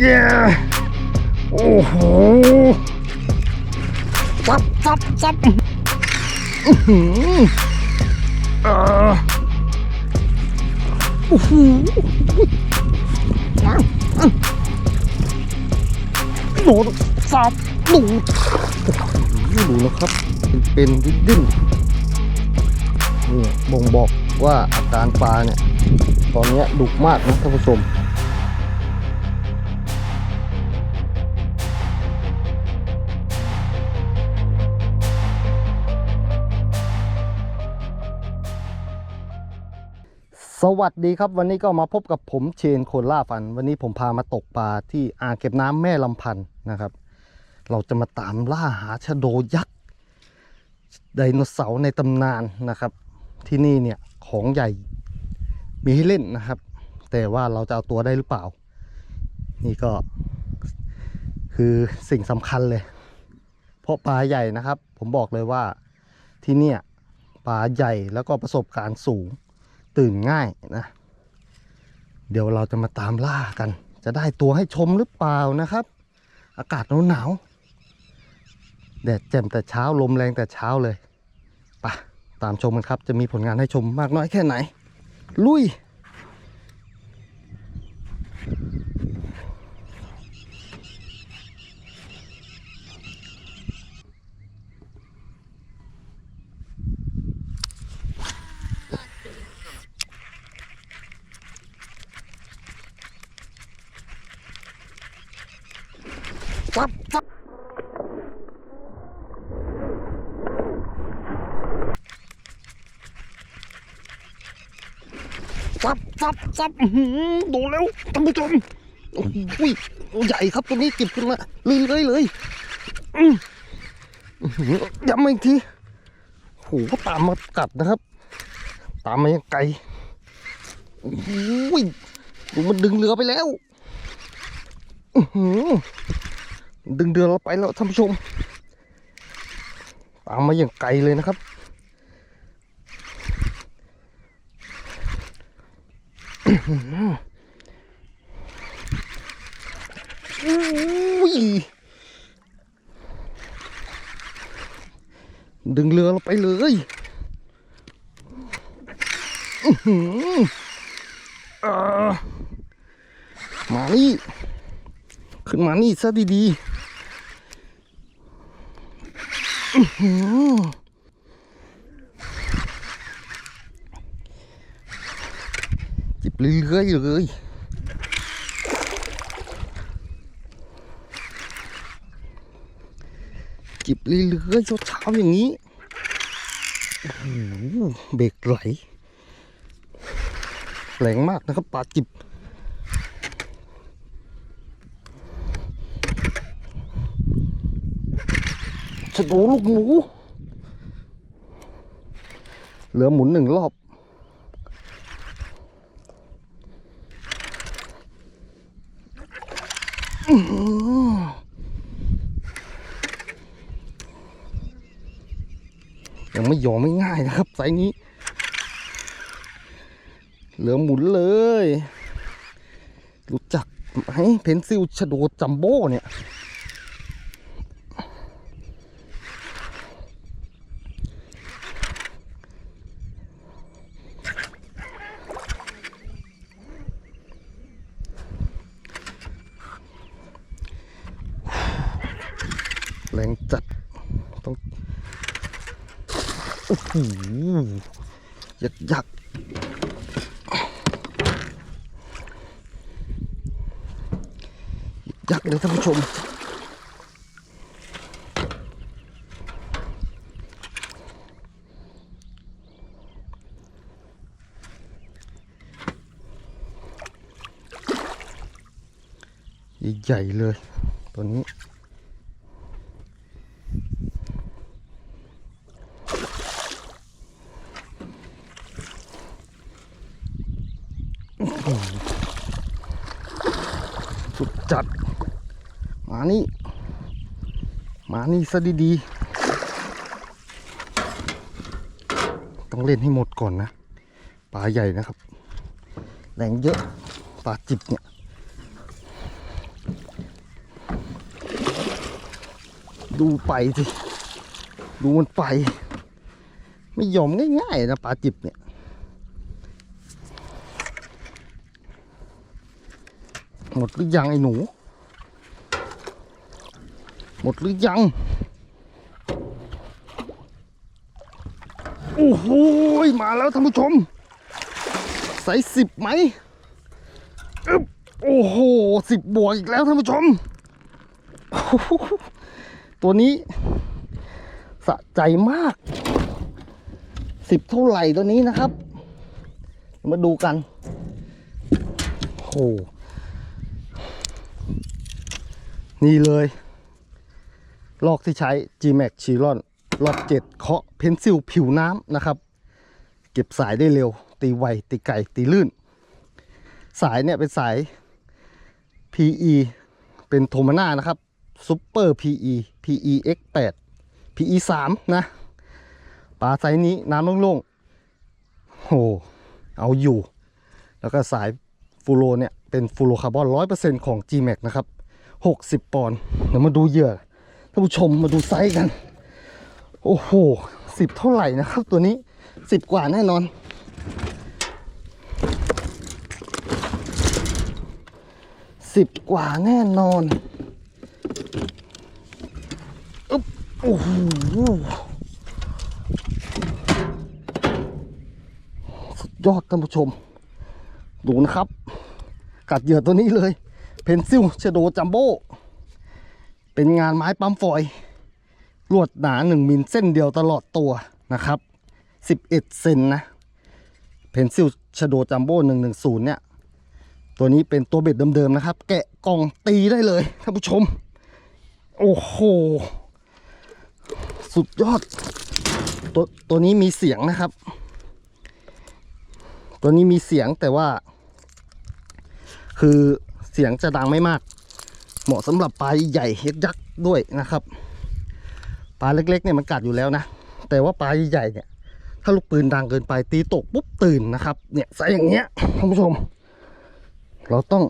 เย้โอ้โหซับซับซับอือหือเออโอ้โหโดดซับดูดดูนะครับ เป็นเป็นดิ้นดิ้นนี่บ่งบอกว่าอาการปลาเนี่ย ตอนเนี้ยดุมากนะท่านผู้ชม สวัสดีครับวันนี้ก็มาพบกับผมเชนโคนล่าฟัน วันนี้ผมพามาตกปลาที่อ่างเก็บน้ำแม่ลำพันธ์นะครับ เราจะมาตามล่าหาชะโดยักษ์ไดโนเสาร์ในตำนานนะครับ ที่นี่เนี่ยของใหญ่มีให้เล่นนะครับ แต่ว่าเราจะเอาตัวได้หรือเปล่า นี่ก็คือสิ่งสำคัญเลย เพราะปลาใหญ่นะครับ ผมบอกเลยว่าที่เนี่ยปลาใหญ่แล้วก็ประสบการณ์สูง ตื่นง่ายนะ เดี๋ยวเราจะมาตามล่ากัน จะได้ตัวให้ชมหรือเปล่านะครับ อากาศหนาวหนาวแดดแจ่มแต่เช้าลมแรงแต่เช้าเลยไปะตามชมกันครับ จะมีผลงานให้ชมมากน้อยแค่ไหน ลุย ซับซับซับซับซับอื้อหือดูแล้วท่านผู้ชมโอ้โหตัวใหญ่ครับตัวนี้เก็บขึ้นมาเลยเลยเลยย้ำอีกทีโอ้โหตามมากัดนะครับ ตามมายังไกลโอ้โหดูมันดึงเรือไปแล้ว อือ ดึงเดือเราไปแล้วท่านผู้ชมตามมาอย่างไกลเลยนะครับ ดึงเรือเราไปเลยอื้อหืออ่ามานี่ ขึ้นมานี่ซะดีๆอื้อหือ จิบเรื่อยๆเลยจิบเรื่อยๆเช้าอย่างนี้เบรกไหลแรงมากนะครับปลาจิบ ชะโดลูกหมู เหลือหมุนหนึ่งรอบ ยังไม่ยอมไม่ง่ายนะครับไซนี้ เหลือหมุนเลย รู้จักไหมเพนซิลชะโดจัมโบ้เนี่ย แรงจัด ต้อง โอ้โห ยักยักยักเลยท่านผู้ชมใหญ่เลยตัวนี้ สุดจัด มานี่ มานี่ซะดีๆ ต้องเล่นให้หมดก่อนนะ ปลาใหญ่นะครับแหลงเยอะ ปลาจิบเนี่ยดูไปสิ ดูมันไป ไม่ยอมง่ายๆนะปลาจิบเนี่ย หมดหรือยังไอ้หนู หมดหรือยัง โอ้โหมาแล้วท่านผู้ชม ใส่สิบไหมอึ๊บโอ้โหสิบบวกอีกแล้วท่านผู้ชม ตัวนี้ สะใจมากสิบเท่าไหร่ตัวนี้นะครับ มาดูกันโอ้โห นี่เลย ลอกที่ใช้ G-Max ชีรอนรอบเจ็ดเคาะเพนซิลผิวน้ำนะครับ เก็บสายได้เร็ว ตีไว ตีไก่ตีลื่น สายเนี่ยเป็นสาย PE เป็นโทมาน่านะครับซูเปอร์ PE PE X8 PE 3นะปลาไซส์นี้น้ำโล่งๆโหเอาอยู่ แล้วก็สายฟูโรเนี่ย เป็นฟูโรคาร์บอน 100%ของ G-Max นะครับ 60 ปอนด์เดี๋ยวมาดูเหยื่อท่านผู้ชมมาดูไซส์กัน โอ้โหสิบเท่าไหร่นะครับ ตัวนี้สิบกว่าแน่นอน สิบกว่าแน่นอนอึ๊บโอ้โหสุดยอดท่านผู้ชม ดูนะครับ กัดเหยื่อตัวนี้เลย เพนซิลเชโดจัมโบ้เป็นงานไม้ปั๊มฟอยลวดหนา 1มิลเส้นเดียวตลอดตัวนะครับ 11 เซนนะ เพนซิลชโดจัมโบ้110 เนี่ย ตัวนี้เป็นตัวเบ็ดเดิมๆนะครับ แกะกล่องตีได้เลยท่านผู้ชม โอ้โห สุดยอด ตัวตัวนี้มีเสียงนะครับ ตัวนี้มีเสียงแต่ว่า คือ สียงจะดังไม่มาก เหมาะสำหรับปลาใหญ่เฮ็ดยักษ์ด้วยนะครับปลาเล็กๆเนี่ยมันกัดอยู่แล้วนะ แต่ว่าปลาใหญ่เนี่ย ถ้าลูกปืนดังเกินไปตีตกปุ๊บตื่นนะครับ เนี่ยใส่อย่างเงี้ยท่านผู้ชม เราต้อง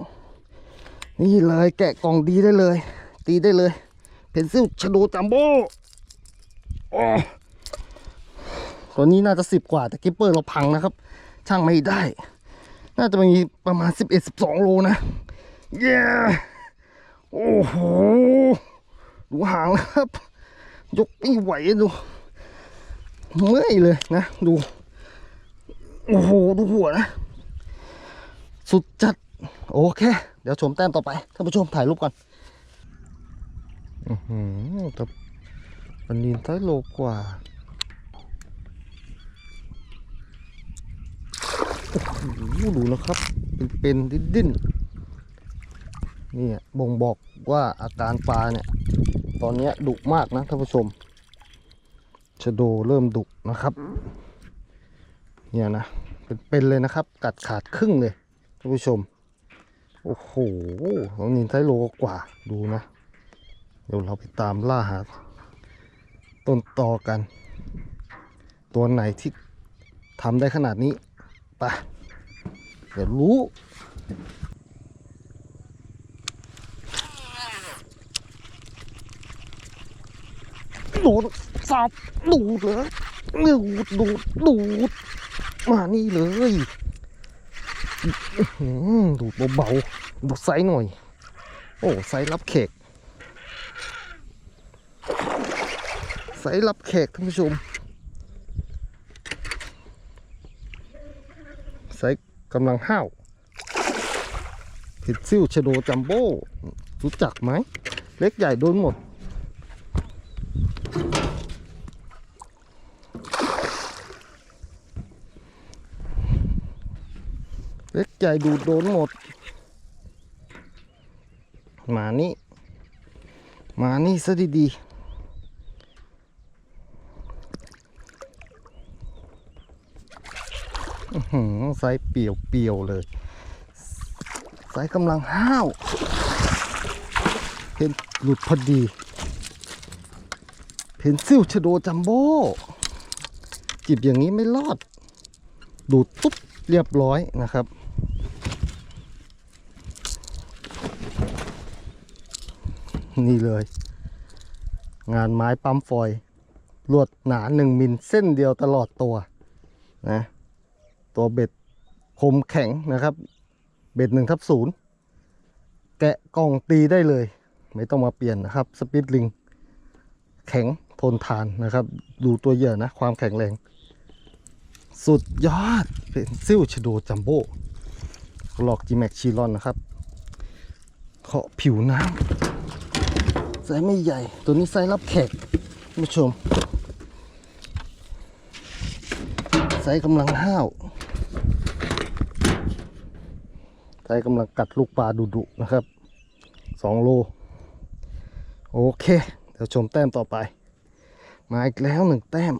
นี่เลยแกะกล่องดีได้เลย ตีได้เลย เพนซิลชโดจัมโบ้ตัวนี้น่าจะสิบกว่า แต่กิปเปอร์เราพังนะครับ ช่างไม่ได้ น่าจะมีประมาณสิบเอ็ดสิบสองโลนะ เย้โอ้โห ดูหางนะครับ ยกไม่ไหวดู เมื่อยเลยนะ ดู โอ้โห ดูหัวนะ สุดจัด โอเค เดี๋ยวชมแต้มต่อไป ท่านผู้ชมถ่ายรูปก่อน อือหือแต่มันนินท้ายโลกว่าโอ้โหดูนะครับ เป็นเป็นดิ้นดิ้นๆ นี่บ่งบอกว่าอาการปลาเนี่ย ตอนนี้ดุมากนะท่านผู้ชมชะโดเริ่มดุนะครับ เนี่ยนะ เป็นเป็นเลยนะครับ กัดขาดครึ่งเลยท่านผู้ชม โอ้โหน้องนินไซโลกว่าดูนะ เดี๋ยวเราไปตามล่าหาต้นตอกัน ตัวไหนที่ทำได้ขนาดนี้ไปเดี๋ยวรู้ ดูดสับดูดเลยดูดดูดดูดมานี่เลยดูดเบาๆดูดไซส์หน่อย โอ้ไซส์รับแขกไซส์รับแขกท่านผู้ชมไซส์กำลังห้าวผิดซิ่วชโดจัมโบ้รู้จักไหม เล็กใหญ่โดนหมด เล็กใหญ่ดูดโดนหมด มานี่ มานี่ซะดีๆหือไซส์เปียวเปียวๆเลยไซส์กำลังห้าวเพนหลุดพอดีเพนซิลชโดจัมโบ้จิบอย่างนี้ไม่รอด ดูดปุ๊บเรียบร้อยนะครับ นี่เลย งานไม้ปั๊มฟอยล์ลวดหนาหนึ่งมิลเส้นเดียวตลอดตัวนะตัวเบ็ดคมแข็งนะครับ เบ็ดหนึ่งทับศูนย์แกะกล่องตีได้เลย ไม่ต้องมาเปลี่ยนนะครับ สปิดลิง แข็งทนทานนะครับ ดูตัวเหยื่อนะ ความแข็งแรง สุดยอด เป็นซิลชโดจัมโบ้หลอกจีแม็กชีรอนนะครับเคาะผิวน้ำ ไซส์ไม่ใหญ่ ตัวนี้ไซส์รับแขกท่านผู้ชม ไซส์กำลังห้าว ไซส์กำลังกัดลูกปลาดุๆนะครับสองโล โอเค เดี๋ยวชมแต้มต่อไป มาอีกแล้วหนึ่งแต้ม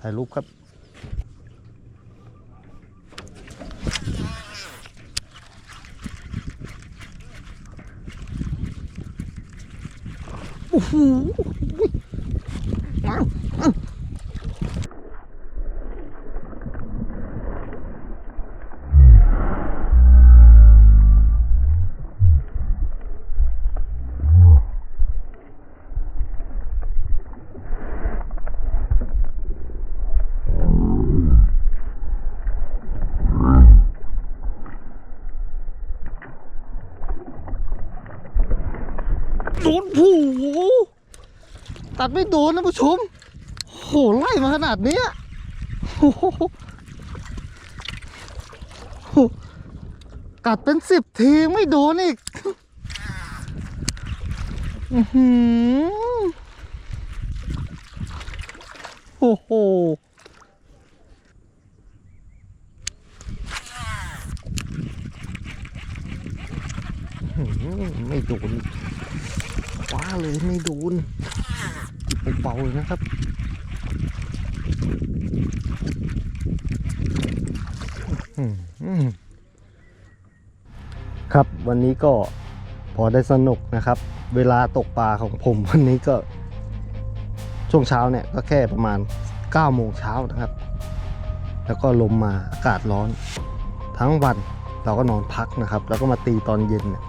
ถ่ายรูปครับ โอ้โหว้าวว้าวโดนผู ตัดไม่โดนนะผู้ชมโหไล่มาขนาดนี้โอ้โหกัดเป็นสิบทีไม่โดนอีกอื้อโอ้โหไม่โดนว้าเลยไม่โดน เบาเลยนะครับครับวันนี้ก็พอได้สนุกนะครับ เวลาตกปลาของผมวันนี้ก็ ช่วงเช้าเนี่ยก็แค่ประมาณ9โมงเช้านะครับ แล้วก็ลมมาอากาศร้อน ทั้งวันเราก็นอนพักนะครับ แล้วก็มาตีตอนเย็นเนี่ย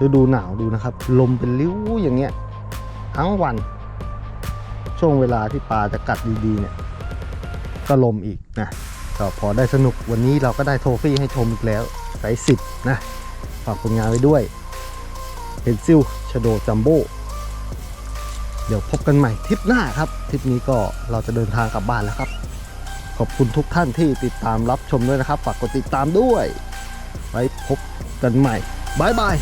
ฤดูหนาวดูนะครับ ลมเป็นริ้วอย่างเงี้ยทั้งวัน ช่วงเวลาที่ปลาจะกัดดีๆเนี่ย ก็ลมอีกนะก็พอได้สนุกวันนี้เราก็ได้โทฟี่ให้ชมอีกแล้วไซส์สิบนะฝากผลงานไว้ด้วยเพนซิลชโดจัมโบ้เดี๋ยวพบกันใหม่ทริปหน้าครับทริปนี้ก็เราจะเดินทางกลับบ้านแล้วครับ ขอบคุณทุกท่านที่ติดตามรับชมด้วยนะครับ ฝากกดติดตามด้วย ไว้พบกันใหม่บายบาย